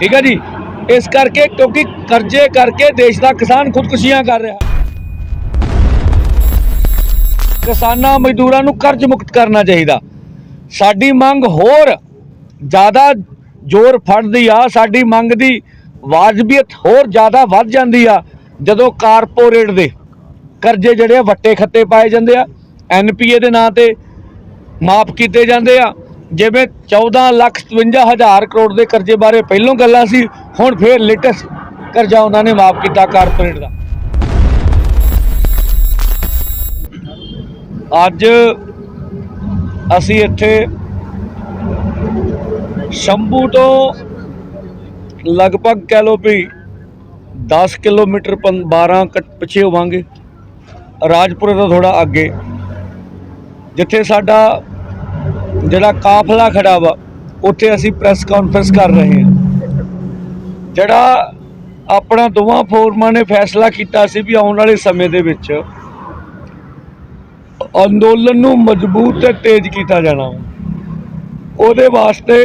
ਠੀਕ ਹੈ ਜੀ? ਇਸ ਕਰਕੇ ਕਿਉਂਕਿ ਕਰਜ਼ੇ ਕਰਕੇ ਦੇਸ਼ ਦਾ ਕਿਸਾਨ ਖੁਦਕੁਸ਼ੀਆਂ ਕਰ ਰਿਹਾ। ਕਿਸਾਨਾਂ ਮਜ਼ਦੂਰਾਂ ਨੂੰ ਕਰਜ਼ ਮੁਕਤ ਕਰਨਾ ਚਾਹੀਦਾ। ਸਾਡੀ ਮੰਗ ਹੋਰ ਜ਼ਿਆਦਾ ਜ਼ੋਰ ਫੜਦੀ ਆ, ਸਾਡੀ ਮੰਗ ਦੀ ਵਾਜਬੀਅਤ ਹੋਰ ਜ਼ਿਆਦਾ ਵੱਧ ਜਾਂਦੀ ਆ, ਜਦੋਂ ਕਾਰਪੋਰੇਟ ਦੇ ਕਰਜ਼ੇ ਜਿਹੜੇ ਆ ਵੱਟੇ ਖੱਤੇ ਪਾਏ ਜਾਂਦੇ ਆ ਐਨਪੀਏ ਦੇ ਨਾਂ ਤੇ ਮਾਫ ਕੀਤੇ ਜਾਂਦੇ ਆ। ਜਿਵੇਂ 14 ਲੱਖ 57 ਹਜ਼ਾਰ ਕਰੋੜ ਦੇ ਕਰਜ਼ੇ ਬਾਰੇ ਪਹਿਲੋਂ ਗੱਲਾਂ ਸੀ, ਹੁਣ ਫੇਰ ਲੇਟੈਸਟ ਕਰਜ਼ਾ ਉਹਨਾਂ ਨੇ ਮਾਫ ਕੀਤਾ ਕਾਰਪੋਰੇਟ ਦਾ। ਅੱਜ ਅਸੀਂ ਇੱਥੇ ਸ਼ੰਭੂ ਤੋਂ ਲਗਭਗ ਕਹਿ ਲਓ ਵੀ 10 ਕਿਲੋਮੀਟਰ ਪੰ- 12 ਕੱਟ ਪਿੱਛੇ ਹੋਵਾਂਗੇ, ਰਾਜਪੁਰੇ ਤੋਂ ਥੋੜਾ ਅੱਗੇ, ਜਿੱਥੇ ਸਾਡਾ ਜਿਹੜਾ ਕਾਫਲਾ ਖੜਾ ਵਾ, ਉੱਥੇ ਅਸੀਂ ਪ੍ਰੈਸ ਕਾਨਫਰੰਸ ਕਰ ਰਹੇ ਹਾਂ ਜਿਹੜਾ ਆਪਣਾ ਦੋਵਾਂ ਫੋਰਮਾਂ ਨੇ ਫੈਸਲਾ ਕੀਤਾ ਸੀ ਵੀ ਆਉਣ ਵਾਲੇ ਸਮੇਂ ਦੇ ਵਿੱਚ ਅੰਦੋਲਨ ਨੂੰ ਮਜ਼ਬੂਤ ਤੇ ਤੇਜ਼ ਕੀਤਾ ਜਾਣਾ ਵਾ। ਉਹਦੇ ਵਾਸਤੇ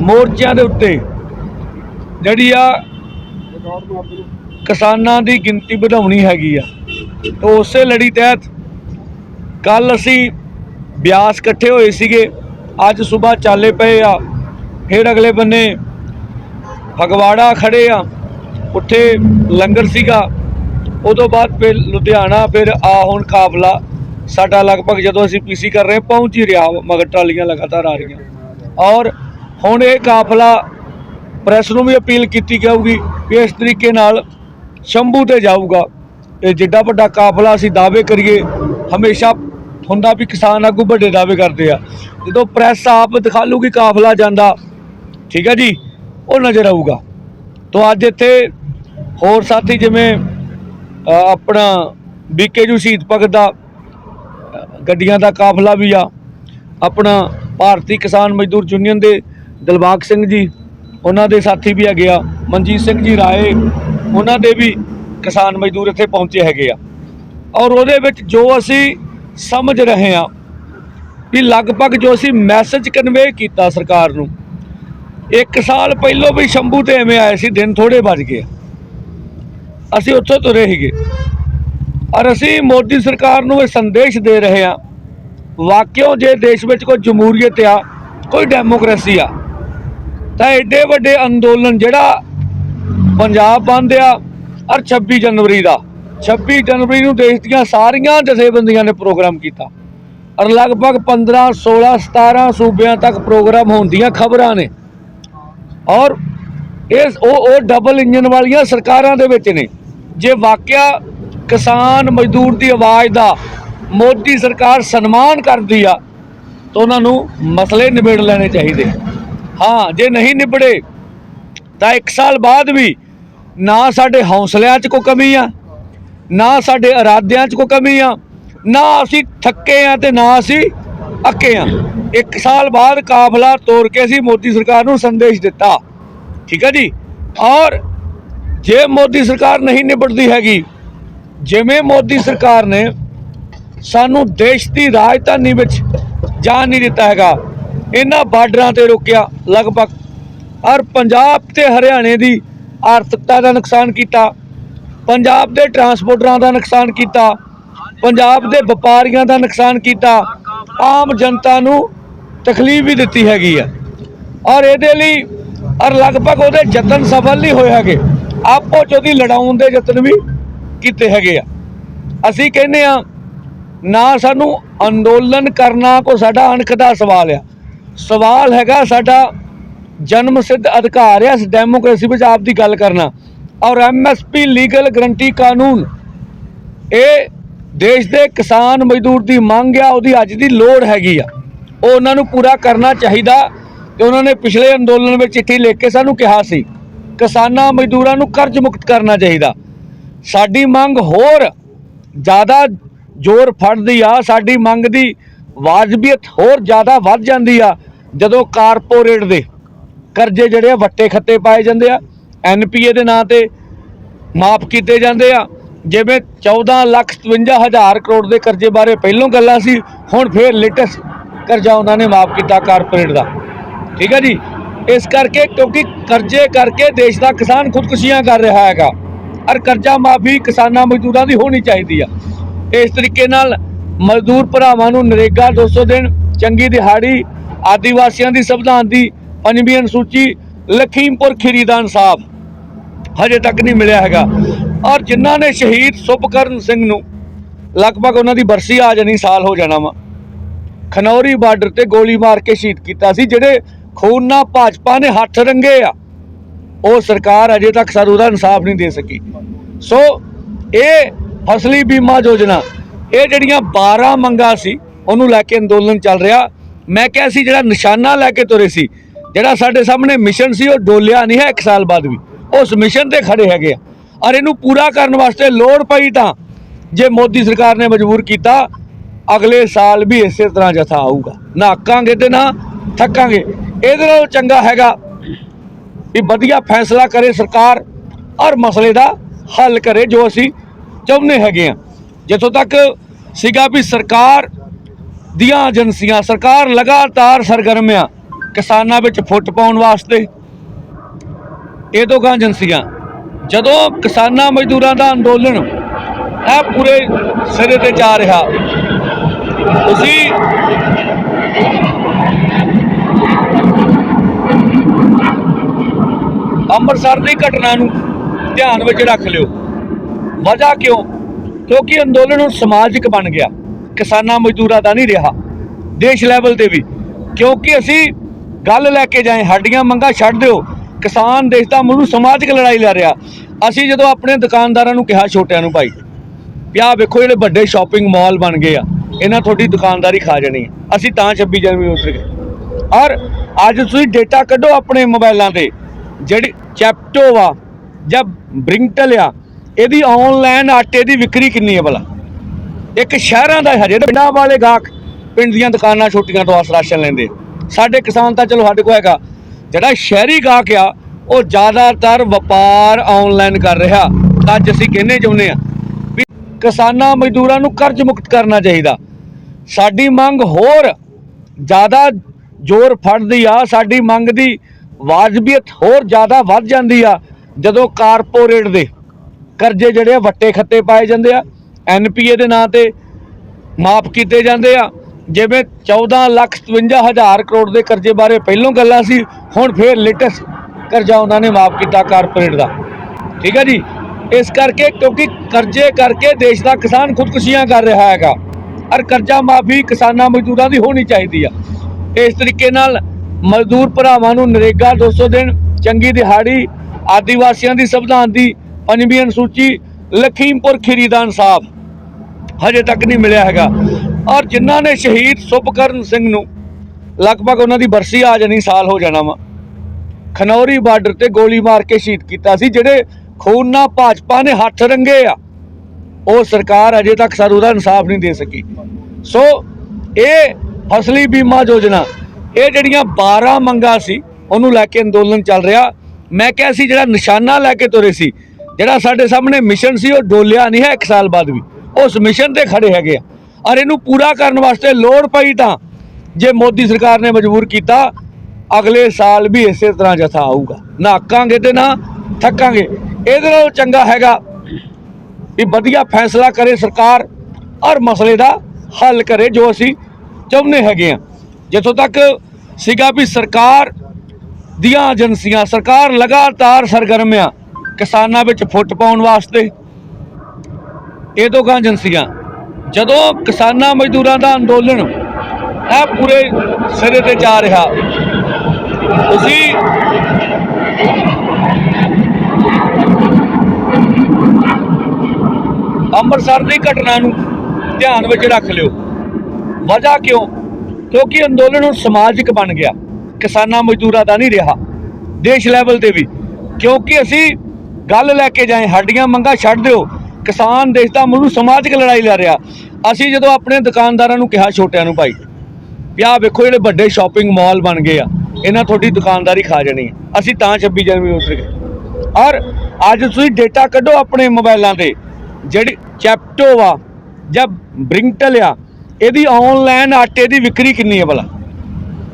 ਮੋਰਚਿਆਂ ਦੇ ਉੱਤੇ ਜਿਹੜੀ ਆ ਕਿਸਾਨਾਂ ਦੀ ਗਿਣਤੀ ਵਧਾਉਣੀ ਹੈਗੀ ਆ ਤਾਂ ਉਸੇ ਲੜੀ ਤਹਿਤ ਕੱਲ ਅਸੀਂ ਬਿਆਸ ਇਕੱਠੇ ਹੋਏ ਸੀਗੇ। ਅੱਜ ਸਵੇਰ ਚਾਲੇ ਪਏ ਆ। ਫਿਰ ਅਗਲੇ ਬੰਨੇ ਫਗਵਾੜਾ ਖੜੇ ਆ। ਉੱਥੇ ਲੰਗਰ ਸੀਗਾ। ਉਦੋਂ ਬਾਅਦ ਫਿਰ ਲੁਧਿਆਣਾ ਫਿਰ ਆ ਹੁਣ ਕਾਫਲਾ। ਸਾਡਾ ਲਗਭਗ ਜਦੋਂ ਅਸੀਂ ਪੀਸੀ ਕਰ ਰਹੇ ਪਹੁੰਚ ਹੀ ਰਿਹਾ ਵਾ, ਮਗਰ ਟਰਾਲੀਆਂ ਲਗਾਤਾਰ ਆ ਰਹੀਆਂ। ਔਰ ਹੁਣ ਇਹ ਕਾਫਲਾ ਪ੍ਰੈਸ ਨੂੰ ਵੀ ਅਪੀਲ ਕੀਤੀ ਜਾਊਗੀ ਕਿ ਇਸ ਤਰੀਕੇ ਨਾਲ ਸ਼ੰਭੂ ਤੇ ਜਾਊਗਾ। ਇਹ ਜਿੱਡਾ ਵੱਡਾ ਕਾਫਲਾ ਅਸੀਂ ਦਾਅਵੇ ਕਰੀਏ ਹਮੇਸ਼ਾ ਹੁੰਦਾ ਵੀ ਕਿਸਾਨ ਆਗੂ ਵੱਡੇ ਦਾਅਵੇ ਕਰਦੇ ਆ। ਜਦੋਂ ਪ੍ਰੈਸ ਆਪ ਦਿਖਾ ਲੂਗੀ ਕਾਫਲਾ ਜਾਂਦਾ ਠੀਕ ਹੈ ਜੀ ਉਹ ਨਜ਼ਰ ਆਊਗਾ। ਤੋਂ ਅੱਜ ਇੱਥੇ ਹੋਰ ਸਾਥੀ ਜਿਵੇਂ ਅ, ਆਪਣਾ ਬੀਕੇ ਜੂ ਸ਼ਹੀਦ ਭਗਤ ਦਾ ਗੱਡੀਆਂ ਦਾ ਕਾਫਲਾ ਵੀ ਆ। ਆਪਣਾ ਭਾਰਤੀ ਕਿਸਾਨ ਮਜ਼ਦੂਰ ਯੂਨੀਅਨ ਦੇ ਦਿਲਬਾਗ ਸਿੰਘ ਜੀ ਉਹਨਾਂ ਦੇ ਸਾਥੀ ਵੀ ਹੈਗੇ ਆ। ਮਨਜੀਤ ਸਿੰਘ ਜੀ ਰਾਏ ਉਹਨਾਂ ਦੇ ਵੀ ਕਿਸਾਨ ਮਜ਼ਦੂਰ ਇੱਥੇ ਪਹੁੰਚੇ ਹੈਗੇ ਆ। ਔਰ ਉਹਦੇ ਵਿੱਚ ਜੋ ਅਸੀਂ ਸਮਝ ਰਹੇ ਹਾਂ ਵੀ ਲਗਭਗ ਜੋ ਅਸੀਂ ਮੈਸੇਜ ਕਨਵੇ ਕੀਤਾ ਸਰਕਾਰ ਨੂੰ, ਇੱਕ ਸਾਲ ਪਹਿਲੋਂ ਵੀ ਸ਼ੰਭੂ ਤੇ ਐਵੇਂ ਆਏ ਸੀ, ਦਿਨ ਥੋੜੇ ਵੱਜ ਗਏ। ਅਸੀਂ ਉੱਥੋਂ ਤੁਰੇ ਸੀਗੇ। ਔਰ ਅਸੀਂ ਮੋਦੀ ਸਰਕਾਰ ਨੂੰ ਇਹ ਸੰਦੇਸ਼ ਦੇ ਰਹੇ ਹਾਂ, ਵਾਕਿਓ ਜੇ ਦੇਸ਼ ਵਿੱਚ ਕੋਈ ਜਮਹੂਰੀਅਤ ਆ, ਕੋਈ ਡੈਮੋਕ੍ਰੇਸੀ ਆ, ਤਾਂ ਐਡੇ ਵੱਡੇ ਅੰਦੋਲਨ ਜਿਹੜਾ ਪੰਜਾਬ ਬੰਦ ਆ ਔਰ 26 ਜਨਵਰੀ ਦਾ 26 ਜਨਵਰੀ ਨੂੰ ਦੇਸ਼ ਦੀਆਂ ਸਾਰੀਆਂ ਜਥੇਬੰਦੀਆਂ ਨੇ ਪ੍ਰੋਗਰਾਮ ਕੀਤਾ। ਔਰ ਲਗਭਗ 15 16 17 ਸੂਬਿਆਂ ਤੱਕ ਪ੍ਰੋਗਰਾਮ ਹੋਣ ਦੀਆਂ ਖਬਰਾਂ ਨੇ। ਔਰ ਇਸ ਉਹ ਉਹ ਡਬਲ ਇੰਜਨ ਵਾਲੀਆਂ ਸਰਕਾਰਾਂ ਦੇ ਵਿੱਚ ਨੇ। ਜੇ ਵਾਕਿਆ ਕਿਸਾਨ ਮਜ਼ਦੂਰ ਦੀ ਆਵਾਜ਼ ਦਾ ਮੋਦੀ ਸਰਕਾਰ ਸਨਮਾਨ ਕਰਦੀ ਆ, ਤਾਂ ਉਹਨਾਂ ਨੂੰ ਮਸਲੇ ਨਿਬੇੜ ਲੈਣੇ ਚਾਹੀਦੇ। ਹਾਂ, ਜੇ ਨਹੀਂ ਨਿਬੜੇ, ਤਾਂ ਇੱਕ ਸਾਲ ਬਾਅਦ ਵੀ ਨਾ ਸਾਡੇ ਹੌਸਲਿਆਂ 'ਚ ਕੋਈ ਕਮੀ ਆ ਨਾ ਸਾਡੇ ਇਰਾਦਿਆਂ 'ਚ ਕੋਈ ਕਮੀ ਆ, ਨਾ ਅਸੀਂ ਥੱਕੇ ਆ ਤੇ ਨਾ ਅਸੀਂ ਅੱਕੇ ਆ। ਇੱਕ ਸਾਲ ਬਾਅਦ ਕਾਫਲਾ ਤੋਰ ਕੇ ਅਸੀਂ ਮੋਦੀ ਸਰਕਾਰ ਨੂੰ ਸੰਦੇਸ਼ ਦਿੱਤਾ। ਠੀਕ ਹੈ ਜੀ? ਔਰ ਜੇ ਮੋਦੀ ਸਰਕਾਰ ਨਹੀਂ ਨਿਬੜਦੀ ਹੈਗੀ, ਜਿਵੇਂ ਮੋਦੀ ਸਰਕਾਰ ਨੇ ਸਾਨੂੰ ਦੇਸ਼ ਦੀ ਰਾਜਧਾਨੀ ਵਿੱਚ ਜਾਣ ਨਹੀਂ ਦਿੱਤਾ ਹੈਗਾ, ਇਹਨਾਂ ਬਾਰਡਰਾਂ ਤੇ ਰੋਕਿਆ ਲਗਭਗ। ਔਰ ਪੰਜਾਬ ਤੇ ਹਰਿਆਣੇ ਦੀ ਆਰਥਿਕਤਾ ਦਾ ਨੁਕਸਾਨ ਕੀਤਾ। ਪੰਜਾਬ ਦੇ ਟਰਾਂਸਪੋਰਟਰਾਂ ਦਾ ਨੁਕਸਾਨ ਕੀਤਾ, ਪੰਜਾਬ ਦੇ ਵਪਾਰੀਆਂ ਦਾ ਨੁਕਸਾਨ ਕੀਤਾ, ਆਮ ਜਨਤਾ ਨੂੰ ਤਕਲੀਫ ਵੀ ਦਿੱਤੀ ਹੈਗੀ ਆ। ਔਰ ਇਹਦੇ ਲਈ ਔਰ ਲਗਭਗ ਉਹਦੇ ਯਤਨ ਸਫਲ ਨਹੀਂ ਹੋਏ ਹੈਗੇ। ਆਪੋ ਚ ਉਹਦੀ ਲੜਾਉਣ ਦੇ ਯਤਨ ਵੀ ਕੀਤੇ ਹੈਗੇ ਆ। ਅਸੀਂ ਕਹਿੰਦੇ ਆ ਨਾ ਸਾਨੂੰ ਅੰਦੋਲਨ ਕਰਨਾ ਕੋ ਸਾਡਾ ਅਣਖ ਦਾ ਸਵਾਲ ਆ। ਸਵਾਲ ਹੈਗਾ ਸਾਡਾ ਜਨਮ ਸਿੱਧ ਅਧਿਕਾਰ ਆ, ਇਸ ਡੈਮੋਕ੍ਰੇਸੀ ਵਿੱਚ ਆਪ ਦੀ ਗੱਲ ਕਰਨਾ। ਔਰ ਐਮਐਸਪੀ ਲੀਗਲ ਗਰੰਟੀ ਕਾਨੂੰਨ। ਇਹ ਦੇਸ਼ ਦੇ ਕਿਸਾਨ ਮਜ਼ਦੂਰ ਦੀ ਮੰਗ ਆ, ਉਹਦੀ ਅੱਜ ਦੀ ਲੋੜ ਹੈਗੀ ਆ। ਉਹ ਉਹਨਾਂ ਨੂੰ ਪੂਰਾ ਕਰਨਾ ਚਾਹੀਦਾ ਤੇ ਉਹਨਾਂ ਨੇ ਪਿਛਲੇ ਅੰਦੋਲਨ ਵਿੱਚ ਚਿੱਠੀ ਲਿਖ ਕੇ ਸਾਨੂੰ ਕਿਹਾ ਸੀ, ਕਿਸਾਨਾਂ ਮਜ਼ਦੂਰਾਂ ਨੂੰ ਕਰਜ਼ ਮੁਕਤ ਕਰਨਾ ਚਾਹੀਦਾ। ਸਾਡੀ ਮੰਗ ਹੋਰ ਜ਼ਿਆਦਾ ਜ਼ੋਰ ਫੜਦੀ ਆ, ਸਾਡੀ ਮੰਗ ਦੀ ਵਾਜਬੀਅਤ ਹੋਰ ਜ਼ਿਆਦਾ ਵੱਧ ਜਾਂਦੀ ਆ, ਜਦੋਂ ਕਾਰਪੋਰੇਟ ਦੇ ਕਰਜ਼ੇ ਜਿਹੜੇ ਆ ਵੱਟੇ ਖੱਤੇ ਪਾਏ ਜਾਂਦੇ ਆ। ਐਨਪੀਏ ਦੇ ਨਾਂ ਤੇ ਮਾਫ ਕੀਤੇ ਜਾਂਦੇ ਆ। ਜਿਵੇਂ 14 ਲੱਖ 57 ਹਜ਼ਾਰ ਕਰੋੜ ਦੇ ਕਰਜ਼ੇ ਬਾਰੇ ਪਹਿਲੋਂ ਗੱਲਾਂ ਸੀ, ਹੁਣ ਫੇਰ ਲੇਟੈਸਟ ਕਰਜ਼ਾ ਉਹਨਾਂ ਨੇ ਮਾਫ ਕੀਤਾ ਕਾਰਪੋਰੇਟ ਦਾ। ਠੀਕ ਹੈ ਜੀ? ਇਸ ਕਰਕੇ ਕਿਉਂਕਿ ਕਰਜ਼ੇ ਕਰਕੇ ਦੇਸ਼ ਦਾ ਕਿਸਾਨ ਖੁਦਕੁਸ਼ੀਆਂ ਕਰ ਰਿਹਾ ਹੈਗਾ। ਔਰ ਕਰਜ਼ਾ ਮਾਫੀ ਕਿਸਾਨਾਂ ਮਜ਼ਦੂਰਾਂ ਦੀ ਹੋਣੀ ਚਾਹੀਦੀ ਆ। ਇਸ ਤਰੀਕੇ ਨਾਲ ਮਜ਼ਦੂਰ ਭਰਾਵਾਂ ਨੂੰ ਨਰੇਗਾ 200 ਦਿਨ ਚੰਗੀ ਦਿਹਾੜੀ, ਆਦੀਵਾਸੀਆਂ ਦੀ ਸੰਵਿਧਾਨ ਦੀ ਪੰਜਵੀਂ ਅਨੁਸੂਚੀ, ਲਖੀਮਪੁਰ ਖੀਰੀ ਦਾ ਇਨਸਾਫ। ਹਜੇ ਤੱਕ ਨਹੀਂ ਮਿਲਿਆ ਹੈਗਾ। ਔਰ ਜਿਨ੍ਹਾਂ ਨੇ ਸ਼ਹੀਦ ਸੁਭਕਰਨ ਸਿੰਘ ਨੂੰ ਲਗਭਗ ਉਹਨਾਂ ਦੀ ਬਰਸੀ ਆ ਜਾਣੀ, ਸਾਲ ਹੋ ਜਾਣਾ ਵਾ। ਖਨੌਰੀ ਬਾਰਡਰ ਤੇ ਗੋਲੀ ਮਾਰ ਕੇ ਸ਼ਹੀਦ ਕੀਤਾ ਸੀ, ਜਿਹੜੇ ਖੂਨ ਨਾਲ ਭਾਜਪਾ ਨੇ ਹੱਥ ਰੰਗੇ ਆ, ਉਹ ਸਰਕਾਰ ਅਜੇ ਤੱਕ ਸਾਨੂੰ ਉਹਦਾ ਇਨਸਾਫ ਨਹੀਂ ਦੇ ਸਕੀ। ਸੋ ਇਹ ਫਸਲੀ ਬੀਮਾ ਯੋਜਨਾ, ਇਹ ਜਿਹੜੀਆਂ 12 ਮੰਗਾਂ ਸੀ, ਉਹਨੂੰ ਲੈ ਕੇ ਅੰਦੋਲਨ ਚੱਲ ਰਿਹਾ। ਮੈਂ ਕਿਹਾ ਸੀ ਜਿਹੜਾ ਨਿਸ਼ਾਨਾ ਲੈ ਕੇ ਤੁਰੇ ਸੀ, ਜਿਹੜਾ ਸਾਡੇ ਸਾਹਮਣੇ ਮਿਸ਼ਨ ਸੀ, ਉਹ ਡੋਲਿਆ ਨਹੀਂ ਹੈ ਇੱਕ ਸਾਲ ਬਾਅਦ ਵੀ। ਉਸ ਮਿਸ਼ਨ ਤੇ ਖੜੇ ਹੈਗੇ ਆ। ਔਰ ਇਹਨੂੰ ਪੂਰਾ ਕਰਨ ਵਾਸਤੇ ਲੋੜ ਪਈ ਤਾਂ ਜੇ ਮੋਦੀ ਸਰਕਾਰ ਨੇ ਮਜਬੂਰ ਕੀਤਾ, ਅਗਲੇ ਸਾਲ ਵੀ ਇਸੇ ਤਰ੍ਹਾਂ ਜਥਾ ਆਊਗਾ। ਨਾ ਅੱਕਾਂਗੇ ਤੇ ਨਾ ਥੱਕਾਂਗੇ। ਇਹਦੇ ਨਾਲ ਚੰਗਾ ਹੈਗਾ ਵੀ ਵਧੀਆ ਫੈਸਲਾ ਕਰੇ ਸਰਕਾਰ ਔਰ ਮਸਲੇ ਦਾ ਹੱਲ ਕਰੇ ਜੋ ਅਸੀਂ ਚਾਹੁੰਦੇ ਹੈਗੇ ਆ। ਜਿੱਥੋਂ ਤੱਕ ਸੀਗਾ ਵੀ ਸਰਕਾਰ ਦੀਆਂ ਏਜੰਸੀਆਂ, ਸਰਕਾਰ ਲਗਾਤਾਰ ਸਰਗਰਮ ਆ, ਕਿਸਾਨਾਂ ਵਿੱਚ ਫੁੱਟ ਪਾਉਣ ਵਾਸਤੇ ਇਹ ਤੋਂ ਗਾਂ ਏਜੰਸੀਆਂ ਜਦੋਂ ਕਿਸਾਨਾਂ ਮਜ਼ਦੂਰਾਂ ਦਾ ਅੰਦੋਲਨ ਇਹ ਪੂਰੇ ਸਿਰੇ ਤੇ ਜਾ ਰਿਹਾ, ਤੁਸੀਂ ਅੰਮ੍ਰਿਤਸਰ ਦੀ ਘਟਨਾ ਨੂੰ ਧਿਆਨ ਵਿੱਚ ਰੱਖ ਲਿਓ। ਵਜ੍ਹਾ ਕਿਉਂ? ਕਿਉਂਕਿ ਅੰਦੋਲਨ ਹੁਣ ਸਮਾਜਿਕ ਬਣ ਗਿਆ। ਕਿਸਾਨਾਂ ਮਜ਼ਦੂਰਾਂ ਦਾ ਨਹੀਂ ਰਿਹਾ। ਦੇਸ਼ ਲੈਵਲ ਤੇ ਵੀ। ਕਿਉਂਕਿ ਅਸੀਂ ਗੱਲ ਲੈ ਕੇ ਜਾਏ, ਸਾਡੀਆਂ ਮੰਗਾਂ ਛੱਡ ਦਿਓ। ਕਿਸਾਨ ਦੇਸ਼ ਦਾ ਮੁੱਢ ਸਮਾਜਿਕ ਲੜਾਈ ਲੜ ਰਿਹਾ। ਅਸੀਂ ਜਦੋਂ ਆਪਣੇ ਦੁਕਾਨਦਾਰਾਂ ਨੂੰ ਕਿਹਾ, ਛੋਟਿਆਂ ਨੂੰ, ਭਾਈ, ਵੀ ਆਹ ਵੇਖੋ ਜਿਹੜੇ ਵੱਡੇ ਸ਼ਾਪਿੰਗ ਮਾਲ ਬਣ ਗਏ ਆ, ਇਹਨਾਂ ਤੁਹਾਡੀ ਦੁਕਾਨਦਾਰੀ ਖਾ ਜਾਣੀ ਅਸੀਂ ਤਾਂ 26 ਜਨਵਰੀ ਉਤਰ ਗਏ। ਔਰ ਅੱਜ ਤੁਸੀਂ ਡੇਟਾ ਕੱਢੋ ਆਪਣੇ ਮੋਬਾਈਲਾਂ ਤੇ, ਜਿਹੜੀ ਚੈਪਟੋ ਵਾ ਜਾਂ ਬ੍ਰਿੰਗਟਲ ਆ, ਇਹਦੀ ਆਨਲਾਈਨ ਆਟੇ ਦੀ ਵਿਕਰੀ ਕਿੰਨੀ ਹੈ ਭਲਾ? ਇੱਕ ਸ਼ਹਿਰਾਂ ਦਾ ਹਜੇ ਪਿੰਡਾਂ ਵਾਲੇ ਗਾਹਕ ਪਿੰਡ ਦੀਆਂ ਦੁਕਾਨਾਂ, ਛੋਟੀਆਂ ਤੋਂ ਆਸ ਰਾਸ਼ਨ ਲੈਂਦੇ। ਸਾਡੇ ਕਿਸਾਨ ਤਾਂ ਚਲੋ ਸਾਡੇ ਕੋਲ ਹੈਗਾ। ਜਿਹੜਾ ਸ਼ਹਿਰੀ ਗਾਹਕ ਆ, ਉਹ ਜ਼ਿਆਦਾਤਰ ਵਪਾਰ ਆਨਲਾਈਨ ਕਰ ਰਿਹਾ। ਅੱਜ ਅਸੀਂ ਕਹਿੰਦੇ ਚਾਹੁੰਦੇ ਆ ਵੀ ਕਿਸਾਨਾਂ ਮਜ਼ਦੂਰਾਂ ਨੂੰ ਕਰਜ਼ ਮੁਕਤ ਕਰਨਾ ਚਾਹੀਦਾ। ਸਾਡੀ ਮੰਗ ਹੋਰ ਜ਼ਿਆਦਾ ਜ਼ੋਰ ਫੜਦੀ ਆ, ਸਾਡੀ ਮੰਗ ਦੀ ਵਾਜਬੀਅਤ ਹੋਰ ਜ਼ਿਆਦਾ ਵੱਧ ਜਾਂਦੀ ਆ, ਜਦੋਂ ਕਾਰਪੋਰੇਟ ਦੇ ਕਰਜ਼ੇ ਜਿਹੜੇ ਆ ਵੱਟੇ ਖੱਤੇ ਪਾਏ ਜਾਂਦੇ ਆ ਐਨਪੀਏ ਦੇ ਨਾਂ ਤੇ ਮਾਫ ਕੀਤੇ ਜਾਂਦੇ ਆ ਜਿਵੇਂ 14 ਲੱਖ 57 ਹਜ਼ਾਰ ਕਰੋੜ ਦੇ ਕਰਜ਼ੇ ਬਾਰੇ ਪਹਿਲੋਂ ਗੱਲਾਂ ਸੀ, ਹੁਣ ਫੇਰ ਲੇਟੈਸਟ ਕਰਜ਼ਾ ਉਹਨਾਂ ਨੇ ਮਾਫ ਕੀਤਾ ਕਾਰਪੋਰੇਟ ਦਾ। ਠੀਕ ਹੈ ਜੀ? ਇਸ ਕਰਕੇ ਕਿਉਂਕਿ ਕਰਜ਼ੇ ਕਰਕੇ ਦੇਸ਼ ਦਾ ਕਿਸਾਨ ਖੁਦਕੁਸ਼ੀਆਂ ਕਰ ਰਿਹਾ ਹੈਗਾ। ਔਰ ਕਰਜ਼ਾ ਮਾਫੀ ਕਿਸਾਨਾਂ ਮਜ਼ਦੂਰਾਂ ਦੀ ਹੋਣੀ ਚਾਹੀਦੀ ਆ। ਇਸ ਤਰੀਕੇ ਨਾਲ ਮਜ਼ਦੂਰ ਭਰਾਵਾਂ ਨੂੰ ਨਰੇਗਾ 200 ਦਿਨ ਚੰਗੀ ਦਿਹਾੜੀ, ਆਦੀਵਾਸੀਆਂ ਦੀ ਸੰਵਿਧਾਨ ਦੀ ਪੰਜਵੀਂ ਅਨੁਸੂਚੀ ਲਖੀਮਪੁਰ ਖੀਰੀ ਦਾ ਇਨਸਾਫ। ਹਜੇ ਤੱਕ ਨਹੀਂ ਮਿਲਿਆ ਹੈਗਾ। ਔਰ ਜਿਨ੍ਹਾਂ ਨੇ ਸ਼ਹੀਦ ਸੁਭਕਰਨ ਸਿੰਘ ਨੂੰ ਲਗਭਗ ਉਹਨਾਂ ਦੀ ਬਰਸੀ ਆ ਜਾਣੀ, ਸਾਲ ਹੋ ਜਾਣਾ ਵਾ। ਖਨੌਰੀ ਬਾਰਡਰ ਤੇ ਗੋਲੀ ਮਾਰ ਕੇ ਸ਼ਹੀਦ ਕੀਤਾ ਸੀ, ਜਿਹੜੇ ਖੂਨ ਨਾਲ ਭਾਜਪਾ ਨੇ ਹੱਥ ਰੰਗੇ ਆ, ਉਹ ਸਰਕਾਰ ਅਜੇ ਤੱਕ ਸਾਨੂੰ ਉਹਦਾ ਇਨਸਾਫ ਨਹੀਂ ਦੇ ਸਕੀ। ਸੋ ਇਹ ਫਸਲੀ ਬੀਮਾ ਯੋਜਨਾ, ਇਹ ਜਿਹੜੀਆਂ 12 ਮੰਗਾਂ ਸੀ, ਉਹਨੂੰ ਲੈ ਕੇ ਅੰਦੋਲਨ ਚੱਲ ਰਿਹਾ। ਮੈਂ ਕਿਹਾ ਸੀ, ਜਿਹੜਾ ਨਿਸ਼ਾਨਾ ਲੈ ਕੇ ਤੁਰੇ ਸੀ, ਜਿਹੜਾ ਸਾਡੇ ਸਾਹਮਣੇ ਮਿਸ਼ਨ ਸੀ, ਉਹ ਡੋਲਿਆ ਨਹੀਂ ਹੈ ਇੱਕ ਸਾਲ ਬਾਅਦ ਵੀ। ਉਸ ਮਿਸ਼ਨ ਤੇ ਖੜੇ ਹੈਗੇ ਆ। ਔਰ ਇਹਨੂੰ ਪੂਰਾ ਕਰਨ ਵਾਸਤੇ ਲੋੜ ਪਈ ਤਾਂ ਜੇ ਮੋਦੀ ਸਰਕਾਰ ਨੇ ਮਜਬੂਰ ਕੀਤਾ, ਅਗਲੇ ਸਾਲ ਵੀ ਇਸੇ ਤਰ੍ਹਾਂ ਜਥਾ ਆਊਗਾ। ਨਾ ਹੱਕਾਂਗੇ ਤੇ ਨਾ ਥੱਕਾਂਗੇ। ਇਹਦੇ ਨਾਲ ਚੰਗਾ ਹੈਗਾ ਵੀ ਵਧੀਆ ਫੈਸਲਾ ਕਰੇ ਸਰਕਾਰ ਔਰ ਮਸਲੇ ਦਾ ਹੱਲ ਕਰੇ, ਜੋ ਅਸੀਂ ਚਾਹੁੰਦੇ ਹੈਗੇ ਆ ਜਿੱਥੋਂ ਤੱਕ ਸੀਗਾ ਵੀ ਸਰਕਾਰ ਦੀਆਂ ਏਜੰਸੀਆਂ, ਸਰਕਾਰ ਲਗਾਤਾਰ ਸਰਗਰਮ ਆ ਕਿਸਾਨਾਂ ਵਿੱਚ ਫੁੱਟ ਪਾਉਣ ਵਾਸਤੇ, ਇਹ ਦੋਗਾਂ ਏਜੰਸੀਆਂ ਜਦੋਂ ਕਿਸਾਨਾਂ ਮਜ਼ਦੂਰਾਂ ਦਾ ਅੰਦੋਲਨ ਇਹ ਪੂਰੇ ਸਿਰੇ ਤੇ ਜਾ ਰਿਹਾ, ਤੁਸੀਂ ਅੰਮ੍ਰਿਤਸਰ ਦੀ ਘਟਨਾ ਨੂੰ ਧਿਆਨ ਵਿੱਚ ਰੱਖ ਲਿਓ। ਵਜ੍ਹਾ ਕਿਉਂ? ਕਿਉਂਕਿ ਅੰਦੋਲਨ ਹੁਣ ਸਮਾਜਿਕ ਬਣ ਗਿਆ। ਕਿਸਾਨਾਂ ਮਜ਼ਦੂਰਾਂ ਦਾ ਨਹੀਂ ਰਿਹਾ। ਦੇਸ਼ ਲੈਵਲ ਤੇ ਵੀ। ਕਿਉਂਕਿ ਅਸੀਂ ਗੱਲ ਲੈ ਕੇ ਜਾਏ ਸਾਡੀਆਂ ਮੰਗਾਂ ਛੱਡ ਦਿਓ। ਕਿਸਾਨ ਦੇਸ਼ ਦਾ ਮੁੱਢ ਸਮਾਜਿਕ ਲੜਾਈ ਲੜ ਰਿਹਾ। ਅਸੀਂ ਜਦੋਂ ਆਪਣੇ ਦੁਕਾਨਦਾਰਾਂ ਨੂੰ ਕਿਹਾ, ਛੋਟਿਆਂ ਨੂੰ, ਭਾਈ, ਵੀ ਆਹ ਵੇਖੋ ਜਿਹੜੇ ਵੱਡੇ ਸ਼ਾਪਿੰਗ ਮਾਲ ਬਣ ਗਏ ਆ, ਇਹਨਾਂ ਤੁਹਾਡੀ ਦੁਕਾਨਦਾਰੀ ਖਾ ਜਾਣੀ ਹੈ। ਅਸੀਂ ਤਾਂ 26 ਜਨਵਰੀ ਉਤਰ ਗਏ। ਔਰ ਅੱਜ ਤੁਸੀਂ ਡੇਟਾ ਕੱਢੋ ਆਪਣੇ ਮੋਬਾਈਲਾਂ ਤੇ, ਜਿਹੜੀ ਚੈਪਟੋ ਆ ਜਾਂ ਬ੍ਰਿੰਗਟਲ ਆ, ਇਹਦੀ ਆਨਲਾਈਨ ਆਟੇ ਦੀ ਵਿਕਰੀ ਕਿੰਨੀ ਹੈ ਭਲਾ?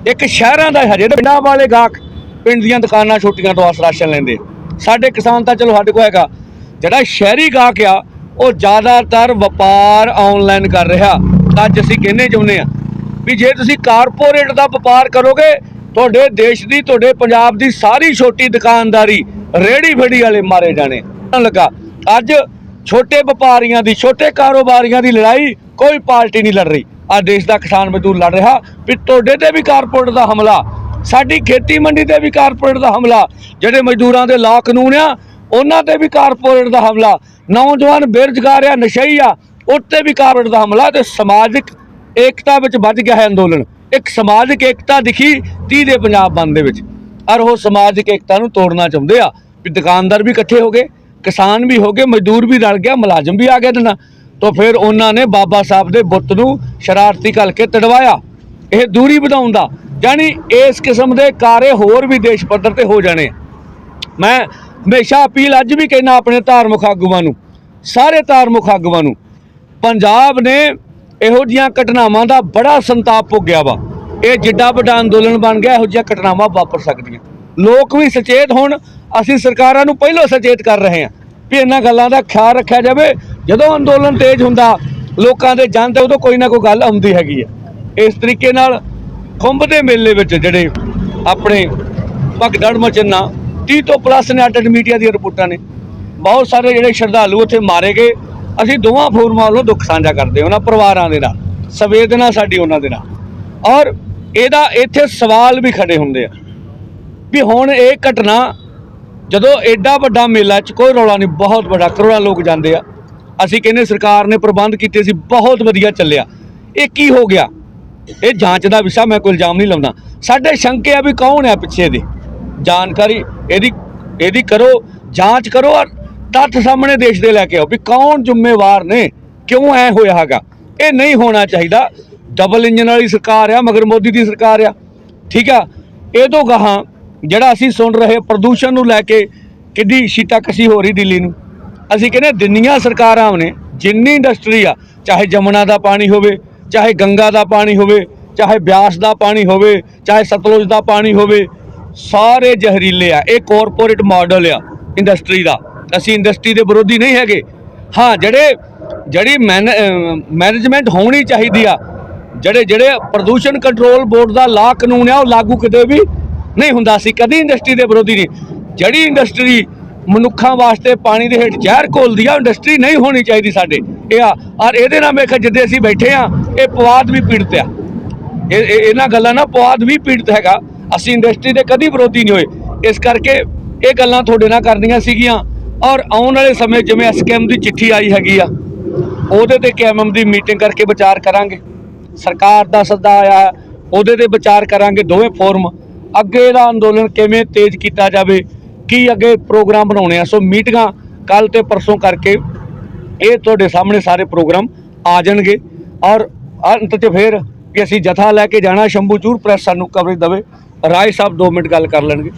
ਇੱਕ ਸ਼ਹਿਰਾਂ ਦਾ ਹੈ ਹਜੇ ਪਿੰਡਾਂ ਵਾਲੇ ਗਾਹਕ ਪਿੰਡ ਦੀਆਂ ਦੁਕਾਨਾਂ, ਛੋਟੀਆਂ ਤੋਂ ਆਸ ਰਾਸ਼ਨ ਲੈਂਦੇ ਸਾਡੇ ਕਿਸਾਨ ਤਾਂ ਚਲੋ ਸਾਡੇ ਕੋਲ ਹੈਗਾ ਜਿਹੜਾ ਸ਼ਹਿਰੀ ਗਾਹਕ ਆ, ਉਹ ਜ਼ਿਆਦਾਤਰ ਵਪਾਰ ਆਨਲਾਈਨ ਕਰ ਰਿਹਾ। ਅੱਜ ਅਸੀਂ ਕਹਿੰਦੇ ਚਾਹੁੰਦੇ ਆ? ਵੀ ਜੇ ਤੁਸੀਂ ਕਾਰਪੋਰੇਟ ਦਾ ਵਪਾਰ ਕਰੋਗੇ, ਤੁਹਾਡੇ ਦੇਸ਼ ਦੀ, ਤੁਹਾਡੇ ਪੰਜਾਬ ਦੀ ਸਾਰੀ ਛੋਟੀ ਦੁਕਾਨਦਾਰੀ ਰੇੜੀ ਫੜੀ ਵਾਲੇ ਮਾਰੇ ਜਾਣੇ। ਲੱਗਾ। ਅੱਜ ਛੋਟੇ ਵਪਾਰੀਆਂ ਦੀ, ਛੋਟੇ ਕਾਰੋਬਾਰੀਆਂ ਦੀ ਲੜਾਈ ਕੋਈ ਪਾਰਟੀ ਨਹੀਂ ਲੜ ਰਹੀ। ਆ ਦੇਸ਼ ਦਾ ਕਿਸਾਨ ਮਜ਼ਦੂਰ ਲੜ ਰਿਹਾ ਵੀ ਤੁਹਾਡੇ ਤੇ ਵੀ ਕਾਰਪੋਰੇਟ ਦਾ ਹਮਲਾ, ਸਾਡੀ ਖੇਤੀ ਮੰਡੀ ਤੇ ਵੀ ਕਾਰਪੋਰੇਟ ਦਾ ਹਮਲਾ, ਜਿਹੜੇ ਮਜ਼ਦੂਰਾਂ ਦੇ ਲਾ ਕਾਨੂੰਨ ਆ ਉਹਨਾਂ ਤੇ ਵੀ ਕਾਰਪੋਰੇਟ ਦਾ ਹਮਲਾ। ਨੌਜਵਾਨ ਬੇਰੁਜ਼ਗਾਰ ਆ, ਨਸ਼ਈ ਆ, ਉੱਤੇ ਵੀ ਕਾਰਪੋਰੇਟ ਦਾ ਹਮਲਾ ਤੇ ਸਮਾਜਿਕ ਏਕਤਾ ਵਿੱਚ ਵੱਜ ਗਿਆ ਹੈ ਅੰਦੋਲਨ। ਇੱਕ ਸਮਾਜਿਕ ਏਕਤਾ ਦਿਖੀ 30 ਦੇ ਪੰਜਾਬ ਬੰਦ ਦੇ ਵਿੱਚ। ਔਰ ਉਹ ਸਮਾਜਿਕ ਏਕਤਾ ਨੂੰ ਤੋੜਨਾ ਚਾਹੁੰਦੇ ਆ ਵੀ ਦੁਕਾਨਦਾਰ ਵੀ ਇਕੱਠੇ ਹੋ ਗਏ, ਕਿਸਾਨ ਵੀ ਹੋ ਗਏ, ਮਜ਼ਦੂਰ ਵੀ ਰਲ ਗਿਆ, ਮੁਲਾਜ਼ਮ ਵੀ ਆ ਗਏ ਨਾ ਤਾਂ ਫਿਰ ਉਹਨਾਂ ਨੇ ਬਾਬਾ ਸਾਹਿਬ ਦੇ ਬੁੱਤ ਨੂੰ ਸ਼ਰਾਰਤੀ ਘਲ ਕੇ ਤੜਵਾਇਆ। ਇਹ ਦੂਰੀ ਵਧਾਉਣ ਦਾ, ਯਾਨੀ ਇਸ ਕਿਸਮ ਦੇ ਕਾਰੇ ਹੋਰ ਵੀ ਦੇਸ਼ ਪੱਧਰ ਤੇ ਹੋ ਜਾਣੇ ਮੈਂ ਹਮੇਸ਼ਾ ਅਪੀਲ ਅੱਜ ਵੀ ਕਹਿਣਾ ਆਪਣੇ ਧਾਰਮਿਕ ਆਗੂਆਂ ਨੂੰ, ਸਾਰੇ ਧਾਰਮਿਕ ਆਗੂਆਂ ਨੂੰ, ਪੰਜਾਬ ਨੇ ਇਹੋ ਜੀਆਂ ਘਟਨਾਵਾਂ ਦਾ ਬੜਾ ਸੰਤਾਪ ਭੋਗਿਆ ਵਾ। ਇਹ ਜਿੱਡਾ ਵੱਡਾ ਅੰਦੋਲਨ ਬਣ ਗਿਆ, ਇਹੋ ਜਿਹੀਆਂ ਘਟਨਾਵਾਂ ਵਾਪਰ ਸਕਦੀਆਂ। ਲੋਕ ਵੀ ਸਚੇਤ ਹੋਣ, ਅਸੀਂ ਸਰਕਾਰਾਂ ਨੂੰ ਪਹਿਲਾਂ ਸਚੇਤ ਕਰ ਰਹੇ ਹਾਂ ਵੀ ਇਹਨਾਂ ਗੱਲਾਂ ਦਾ ਖਿਆਲ ਰੱਖਿਆ ਜਾਵੇ। ਜਦੋਂ ਅੰਦੋਲਨ ਤੇਜ਼ ਹੁੰਦਾ, ਲੋਕਾਂ ਦੇ ਜਨ ਤੇ ਉਦੋਂ ਕੋਈ ਨਾ ਕੋਈ ਗੱਲ ਆਉਂਦੀ ਹੈਗੀ ਹੈ ਇਸ ਤਰੀਕੇ ਨਾਲ ਖੁੰਭ ਦੇ ਮੇਲੇ ਵਿੱਚ ਜਿਹੜੇ ਆਪਣੇ ਭਗਦੜ ਮਚਨਾ 30 ਤੋਂ ਪਲੱਸ ਨੇ ਅੱਡ ਮੀਡੀਆ ਦੀਆਂ ਰਿਪੋਰਟਾਂ ਨੇ। ਬਹੁਤ ਸਾਰੇ ਜਿਹੜੇ ਸ਼ਰਧਾਲੂ ਉੱਥੇ ਮਾਰੇ ਗਏ। ਅਸੀਂ ਦੋਵਾਂ ਫੋਰਮਾਂ ਵੱਲੋਂ ਦੁੱਖ ਸਾਂਝਾ ਕਰਦੇ ਉਹਨਾਂ ਪਰਿਵਾਰਾਂ ਦੇ ਨਾਲ, ਸੰਵੇਦਨਾ ਸਾਡੀ ਉਹਨਾਂ ਦੇ ਨਾਲ। ਔਰ ਇਹਦਾ ਇੱਥੇ ਸਵਾਲ ਵੀ ਖੜੇ ਹੁੰਦੇ ਆ ਵੀ ਹੁਣ ਇਹ ਘਟਨਾ ਜਦੋਂ ਐਡਾ ਵੱਡਾ ਮੇਲਾ ਚ ਕੋਈ ਰੌਲਾ ਨਹੀਂ, ਬਹੁਤ ਵੱਡਾ ਕਰੋੜਾਂ ਲੋਕ ਜਾਂਦੇ ਆ। ਅਸੀਂ ਕਹਿੰਦੇ ਸਰਕਾਰ ਨੇ ਪ੍ਰਬੰਧ ਕੀਤੇ ਸੀ, ਬਹੁਤ ਵਧੀਆ ਚੱਲਿਆ। ਇਹ ਕੀ ਹੋ ਗਿਆ? ਇਹ ਜਾਂਚ ਦਾ ਵਿਸ਼ਾ, ਮੈਂ ਕੋਈ ਇਲਜ਼ਾਮ ਨਹੀਂ ਲਾਉਂਦਾ। ਸਾਡੇ ਸ਼ੰਕੇ ਆ ਵੀ ਕੌਣ ਆ ਪਿੱਛੇ ਦੇ? ਜਾਣਕਾਰੀ ਇਹਦੀ ਇਹਦੀ ਕਰੋ, ਜਾਂਚ ਕਰੋ ਔਰ ਤੱਥ ਸਾਹਮਣੇ ਦੇਸ਼ ਦੇ ਲੈ ਕੇ ਆਓ ਵੀ ਕੌਣ ਜ਼ਿੰਮੇਵਾਰ ਨੇ, ਕਿਉਂ ਐ ਹੋਇਆ ਹੈਗਾ। ਇਹ ਨਹੀਂ ਹੋਣਾ ਚਾਹੀਦਾ। ਡਬਲ ਇੰਜਨ ਵਾਲੀ ਸਰਕਾਰ ਆ, ਮਗਰ ਮੋਦੀ ਦੀ ਸਰਕਾਰ ਆ। ਠੀਕ ਆ? ਇਹ ਤੋਂ ਗਾਹਾਂ ਜਿਹੜਾ ਅਸੀਂ ਸੁਣ ਰਹੇ ਪ੍ਰਦੂਸ਼ਣ ਨੂੰ ਲੈ ਕੇ ਕਿੱਡੀ ਸ਼ੀਤਾਕਸ਼ੀ ਹੋ ਰਹੀ ਦਿੱਲੀ ਨੂੰ। ਅਸੀਂ ਕਹਿੰਦੇ ਦੁਨੀਆ ਸਰਕਾਰਾਂ ਨੇ, ਜਿੰਨੀ ਇੰਡਸਟਰੀ ਆ, ਚਾਹੇ ਜਮਨਾ ਦਾ ਪਾਣੀ ਹੋਵੇ, ਚਾਹੇ ਗੰਗਾ ਦਾ ਪਾਣੀ ਹੋਵੇ, ਚਾਹੇ ਬਿਆਸ ਦਾ ਪਾਣੀ ਹੋਵੇ, ਚਾਹੇ ਸਤਲੁਜ ਦਾ ਪਾਣੀ ਹੋਵੇ ਸਾਰੇ ਜ਼ਹਿਰੀਲੇ ਆ, ਇਹ ਕਾਰਪੋਰੇਟ ਮਾਡਲ ਆ ਇੰਡਸਟਰੀ ਦਾ। ਅਸੀਂ ਇੰਡਸਟਰੀ ਦੇ ਵਿਰੋਧੀ ਨਹੀਂ ਹੈਗੇ। ਹਾਂ, ਜਿਹੜੇ, ਜਿਹੜੀ ਮੈਨੇਜਮੈਂਟ ਹੋਣੀ ਚਾਹੀਦੀ ਆ, ਜਿਹੜੇ ਜਿਹੜੇ ਪ੍ਰਦੂਸ਼ਣ ਕੰਟਰੋਲ ਬੋਰਡ ਦਾ ਲਾ ਕਾਨੂੰਨ ਆ, ਉਹ ਲਾਗੂ ਕਿਤੇ ਵੀ ਨਹੀਂ ਹੁੰਦਾ। ਸੀ ਕਦੀ ਇੰਡਸਟਰੀ ਦੇ ਵਿਰੋਧੀ ਨਹੀਂ। ਜਿਹੜੀ ਇੰਡਸਟਰੀ ਮਨੁੱਖਾਂ ਵਾਸਤੇ ਪਾਣੀ ਦੇ ਹੇਠ ਜ਼ਹਿਰ ਘੋਲਦੀ ਆ ਇੰਡਸਟਰੀ ਨਹੀਂ ਹੋਣੀ ਚਾਹੀਦੀ ਸਾਡੇ। ਇਹ ਆ, ਔਰ ਇਹਦੇ ਨਾਲ ਵੇਖ, ਜਿੱਦੇ ਅਸੀਂ ਬੈਠੇ ਆ, ਇਹ ਪਵਾਦ ਵੀ ਪੀੜਤ ਆ। ਇਹ, ਇਹਨਾਂ ਗੱਲਾਂ ਨਾਲ ਪਵਾਦ ਵੀ ਪੀੜਤ ਹੈਗਾ। ਅਸੀਂ ਇੰਡਸਟਰੀ ਦੇ ਕਦੀ ਵਿਰੋਧੀ ਨਹੀਂ ਹੋਏ। ਇਸ ਕਰਕੇ ਇਹ ਗੱਲਾਂ ਤੁਹਾਡੇ ਨਾਲ ਕਰਨੀਆਂ ਸੀਗੀਆਂ। ਔਰ ਆਉਣ ਵਾਲੇ ਸਮੇਂ ਜਿਵੇਂ ਐਸਕੇਐਮ ਦੀ ਚਿੱਠੀ ਆਈ ਹੈਗੀ ਆ, ਉਹਦੇ ਤੇ ਕੇਐਮਐਮ ਦੀ ਮੀਟਿੰਗ ਕਰਕੇ ਵਿਚਾਰ ਕਰਾਂਗੇ। ਸਰਕਾਰ ਦਾ ਸੱਦਾ ਆਇਆ ਉਹਦੇ ਤੇ ਵਿਚਾਰ ਕਰਾਂਗੇ ਦੋਵੇਂ ਫੋਰਮ ਅੱਗੇ ਦਾ ਅੰਦੋਲਨ ਕਿਵੇਂ ਤੇਜ਼ ਕੀਤਾ ਜਾਵੇ, ਕੀ ਅੱਗੇ ਪ੍ਰੋਗਰਾਮ ਬਣਾਉਣੇ ਆ। ਸੋ ਮੀਟਿੰਗਾਂ ਕੱਲ ਤੇ ਪਰਸੋਂ ਕਰਕੇ ਇਹ ਤੁਹਾਡੇ ਸਾਹਮਣੇ ਸਾਰੇ ਪ੍ਰੋਗਰਾਮ ਆ ਜਾਣਗੇ। ਔਰ ਅੰਤ 'ਚ ਫਿਰ ਕਿ ਅਸੀਂ ਜਥਾ ਲੈ ਕੇ ਜਾਣਾ, ਸ਼ੰਭੂ ਚੂਰ ਪ੍ਰੈਸ ਸਾਨੂੰ ਕਵਰੇਜ ਦੇਵੇ। ਰਾਏ ਸਾਹਿਬ 2 ਮਿੰਟ ਗੱਲ ਕਰ ਲੈਣਗੇ।